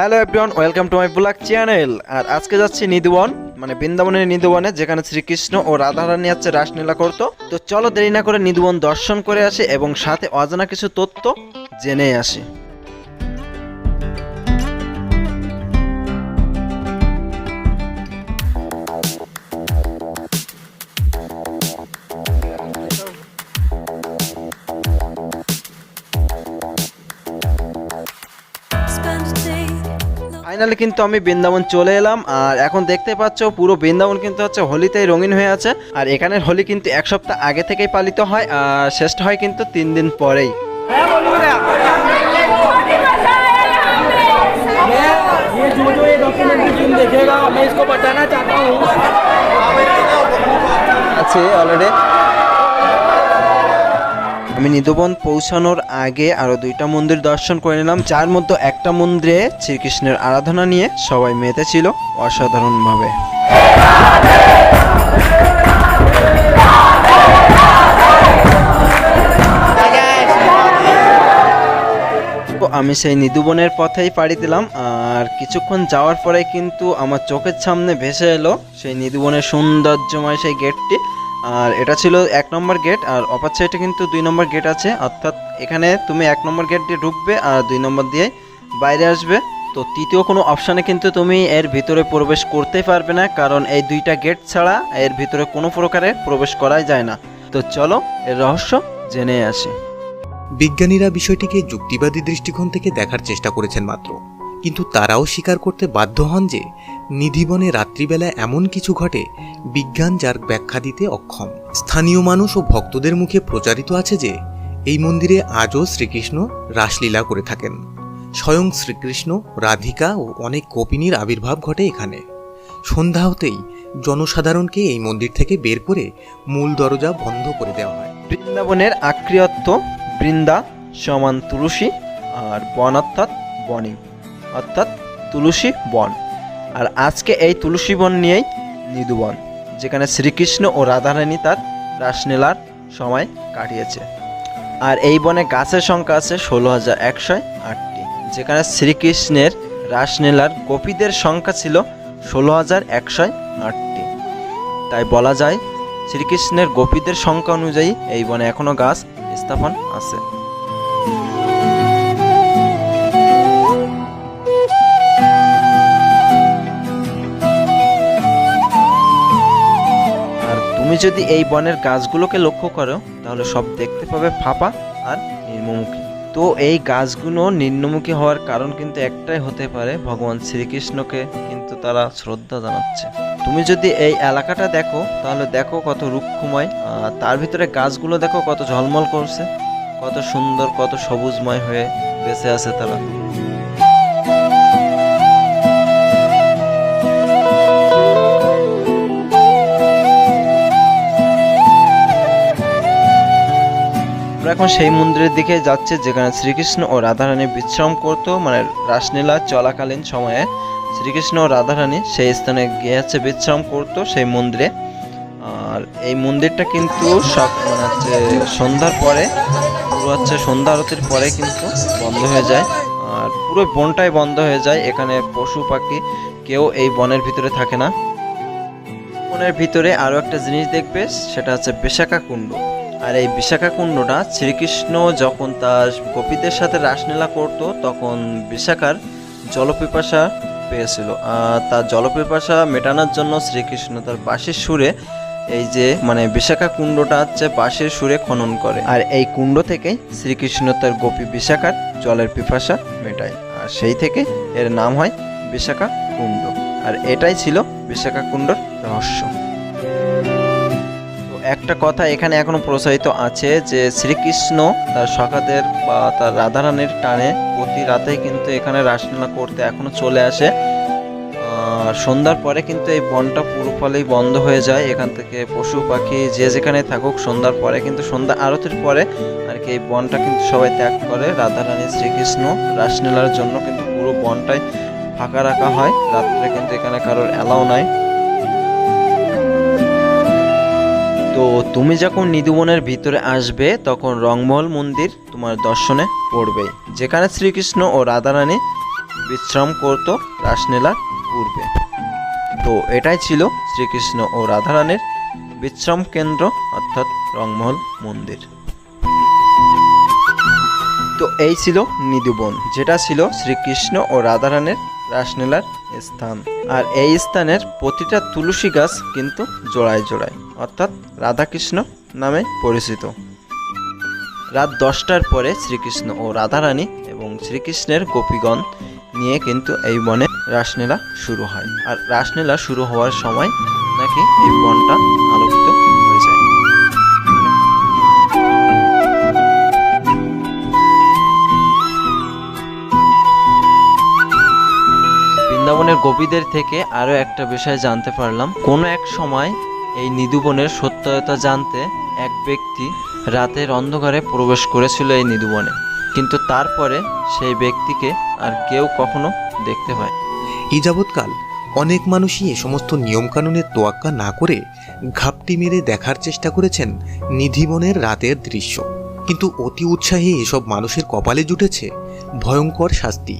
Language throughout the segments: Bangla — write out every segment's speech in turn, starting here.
Hello everyone, welcome to my blog channel. আর আজকে যাচ্ছি নিধুবন মানে বৃন্দাবনের নিদুবনে, যেখানে শ্রীকৃষ্ণ ও রাধারানী আছে রাসলীলা করতো। তো চলো দেরি না করে নিধুবন দর্শন করে আসি এবং সাথে অজানা কিছু তথ্য জেনে আসি। ফাইনালি কিন্তু আমি বৃন্দাবন চলে এলাম আর এখন দেখতে পাচ্ছ পুরো বৃন্দাবন কিন্তু হচ্ছে হোলিতেই রঙিন হয়ে আছে আর এখানের হোলি কিন্তু এক সপ্তাহ আগে থেকেই পালিত হয় আর শেষটা হয় কিন্তু তিন দিন পরেই। আছে जो আমি নিদবন পৌঁছানোর আগে আরও দুইটা মন্দির দর্শন করে নিলাম, যার মধ্যে একটা মন্দিরে শ্রীকৃষ্ণের আরাধনা নিয়ে সবাই মেতেছিল অসাধারণভাবে। আমি সেই নিদুবনের পথেই পাড়ি দিলাম, আর কিছুক্ষণ যাওয়ার পরে কিন্তু আমার চোখের সামনে ভেসে এলো সেই নিদুবনের সৌন্দর্যময় সেই গেটটি। আর এটা ছিল এক নম্বর গেট আর অপার সাইডে কিন্তু দুই নম্বর গেট আছে। অর্থাৎ এখানে তুমি এক নম্বর গেট দিয়ে ঢুকবে আর দুই নম্বর দিয়ে বাইরে আসবে। তো তৃতীয় কোনো অপশানে কিন্তু তুমি এর ভিতরে প্রবেশ করতেই পারবে না, কারণ এই দুইটা গেট ছাড়া এর ভিতরে কোনো প্রকারে প্রবেশ করাই যায় না। তো চলো এর রহস্য জেনে আসি। বিজ্ঞানীরা বিষয়টিকে যুক্তিবাদী দৃষ্টিকোণ থেকে দেখার চেষ্টা করেছেন মাত্র। কিন্তু তারাও স্বীকার করতে বাধ্য হন যে নিধিবনে রাত্রিবেলা এমন কিছু ঘটে, বিজ্ঞান যার ব্যাখ্যা দিতে অক্ষম। স্থানীয় মানুষ ও ভক্তদের মুখে প্রচারিত আছে যে, এই মন্দিরে আজও শ্রীকৃষ্ণ রাসলীলা করে থাকেন। স্বয়ং শ্রীকৃষ্ণ, রাধিকা ও অনেক কপিনীর আবির্ভাব ঘটে এখানে। সন্ধ্যা হতেই জনসাধারণকে এই মন্দির থেকে বের করে মূল দরজা বন্ধ করে দেওয়া হয়। বৃন্দাবনের আক্রিয়ত্ব বৃন্দা, সমান তুলসী আর বন অর্থাৎ বনে। অর্থাৎ তুলসী বন। আর আজকে এই তুলসী বন নিয়েই নিদুবন যেখানে শ্রীকৃষ্ণ ও রাধারানী তার রাসলীলার সময় কাটিয়েছে। আর এই বনে গাছের সংখ্যা আছে ষোলো হাজার একশো আটটি, যেখানে শ্রীকৃষ্ণের রাসলীলার গোপীদের সংখ্যা ছিল ষোলো হাজার একশো আটটি। তাই বলা যায়, শ্রীকৃষ্ণের গোপীদের সংখ্যা অনুযায়ী এই বনে এখনও গাছ স্থাপন আছে। যদি এই বনের গাছগুলোকে লক্ষ্য করো, তাহলে সব দেখতে পাবে ফাঁপা আর নির্মমুখী। তো এই গাছগুলো নিম্নমুখী হওয়ার কারণ কিন্তু একটাই হতে পারে, ভগবান শ্রীকৃষ্ণকে কিন্তু তারা শ্রদ্ধা জানাচ্ছে। তুমি যদি এই এলাকাটা দেখো, তাহলে দেখো কত রুক্ষময় তার ভিতরে গাছগুলো দেখো কত ঝলমল করছে, কত সুন্দর, কত সবুজময় হয়ে বেঁচে আছে তারা। আমরা এখন সেই মন্দিরের দিকে যাচ্ছে যেখানে শ্রীকৃষ্ণ ও রাধারানী বিশ্রাম করত মানে রাসলীলা চলাকালীন সময়ে শ্রীকৃষ্ণ ও রাধারানী সেই স্থানে গিয়ে হচ্ছে বিশ্রাম করত সেই মন্দিরে। আর এই মন্দিরটা কিন্তু সব মানে হচ্ছে সন্ধ্যার পরে, পুরো হচ্ছে সন্ধ্যা আরতির পরে কিন্তু বন্ধ হয়ে যায়। আর পুরো বনটাই বন্ধ হয়ে যায়, এখানে পশু পাখি কেউ এই বনের ভিতরে থাকে না। বনের ভিতরে আরও একটা জিনিস দেখবে, সেটা হচ্ছে বিশাখা কুণ্ড আর এই বিশাখা কুণ্ডটা শ্রীকৃষ্ণ যখন তার গোপীদের সাথে রাসলীলা করত, তখন বিশাখার জলপিপাসা পেয়েছিল। আর তার জলপিপাসা মেটানোর জন্য শ্রীকৃষ্ণ তার বাঁশির সুরে এই যে মানে বিশাখা কুণ্ডটা হচ্ছে বাঁশের সুরে খনন করে। আর এই কুণ্ড থেকেই শ্রীকৃষ্ণ তার গোপী বিশাখার জলের পিপাসা মেটায়। আর সেই থেকে এর নাম হয় বিশাখা কুণ্ড আর এটাই ছিল বিশাখা কুণ্ডর রহস্য। একটা কথা এখানে এখনও প্রচারিত আছে যে শ্রীকৃষ্ণ তার সখাদের বা তার রাধারানীর টানে প্রতি রাতেই কিন্তু এখানে রাসলীলা করতে এখনও চলে আসে। সন্ধ্যার পরে কিন্তু এই বনটা পুরো ফলেই বন্ধ হয়ে যায়। এখান থেকে পশু পাখি যে যেখানে থাকুক, সন্ধ্যার পরে কিন্তু সন্ধ্যা আরতির পরে আর কি এই বনটা কিন্তু সবাই ত্যাগ করে। রাধারানী শ্রীকৃষ্ণ রাসলীলার জন্য কিন্তু পুরো বনটাই ফাঁকা রাখা হয়। রাত্রে কিন্তু এখানে কারোর অ্যালাউ নাই। তুমি যখন নিধুবনের ভিতরে আসবে, তখন রংমহল মন্দির তোমার দর্শনে পড়বে, যেখানে শ্রীকৃষ্ণ ও রাধারানী বিশ্রাম করত রাসলীলার পূর্বে। তো এটাই ছিল শ্রীকৃষ্ণ ও রাধারানীর বিশ্রাম কেন্দ্র, অর্থাৎ রংমহল মন্দির। তো এই ছিল নিদুবন, যেটা ছিল শ্রীকৃষ্ণ ও রাধারানীর রাসলীলার স্থান। আর এই স্থানের প্রতিটা তুলসী গাছ কিন্তু জোড়ায় জোড়ায়, অর্থাৎ রাধাকৃষ্ণ নামে পরিচিত। রাত দশটার পরে শ্রীকৃষ্ণ ও রাধারানী এবং শ্রীকৃষ্ণের গোপীগণ নিয়ে কিন্তু এই বনে রাসলীলা শুরু হয়। আর রাসলীলা শুরু হওয়ার সময় নাকি এই বনটা আলোকিত বৃন্দাবনের গোপীদের থেকে আরও একটা বিষয় জানতে পারলাম। কোনো এক সময় এই নিধুবনের সত্যতা জানতে এক ব্যক্তি রাতের অন্ধকারে প্রবেশ করেছিল এই নিধুবনে কিন্তু তারপরে সেই ব্যক্তিকে আর কেউ কখনো দেখতে পায় এই যাবৎকাল অনেক মানুষই এ সমস্ত নিয়মকানুনের তোয়াক্কা না করে ঘাপটি মেরে দেখার চেষ্টা করেছেন নিধিবনের রাতের দৃশ্য। কিন্তু অতি উৎসাহী এসব মানুষের কপালে জুটেছে ভয়ঙ্কর শাস্তি।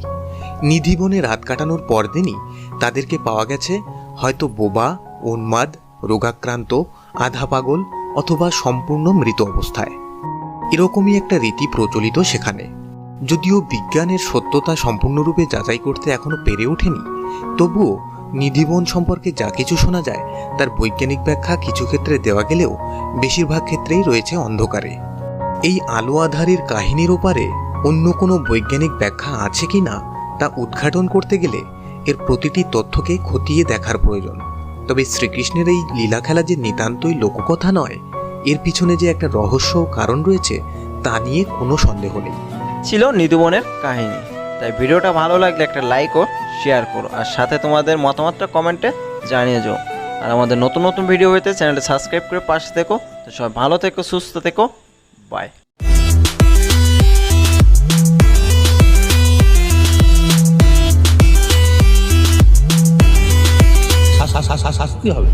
নিধিবনে রাত কাটানোর পরদিনই তাদেরকে পাওয়া গেছে হয়তো বোবা, উন্মাদ, রোগাক্রান্ত, আধা পাগল অথবা সম্পূর্ণ মৃত অবস্থায়। এরকমই একটা রীতি প্রচলিত সেখানে। যদিও বিজ্ঞানের সত্যতা সম্পূর্ণরূপে যাচাই করতে এখনও পেরে ওঠেনি, তবুও নিধিবন সম্পর্কে যা কিছু শোনা যায়, তার বৈজ্ঞানিক ব্যাখ্যা কিছু ক্ষেত্রে দেওয়া গেলেও বেশিরভাগ ক্ষেত্রেই রয়েছে অন্ধকারে। এই আলো আধারের কাহিনীর ওপারে অন্য কোনো বৈজ্ঞানিক ব্যাখ্যা আছে কি না? তা উদ্ঘাটন করতে গেলে এর প্রতিটি তথ্যকে খতিয়ে দেখার প্রয়োজন। তবে শ্রীকৃষ্ণের এই লীলা খেলা যে নিতান্তই লোককথা নয়, এর পিছনে যে একটা রহস্য কারণ রয়েছে, তা নিয়ে কোনো সন্দেহ নেই। ছিল নিধুবনের কাহিনী। তাই ভিডিওটা ভালো লাগলে একটা লাইক ও শেয়ার করো। আর সাথে তোমাদের মতামতটা কমেন্টে জানিয়ে যাও। আর আমাদের নতুন নতুন ভিডিও হইতে চ্যানেলটা সাবস্ক্রাইব করে পাশে থেকো। তো সবাই ভালো থেকো, সুস্থ থেকো। বাই শাস্তি হবে।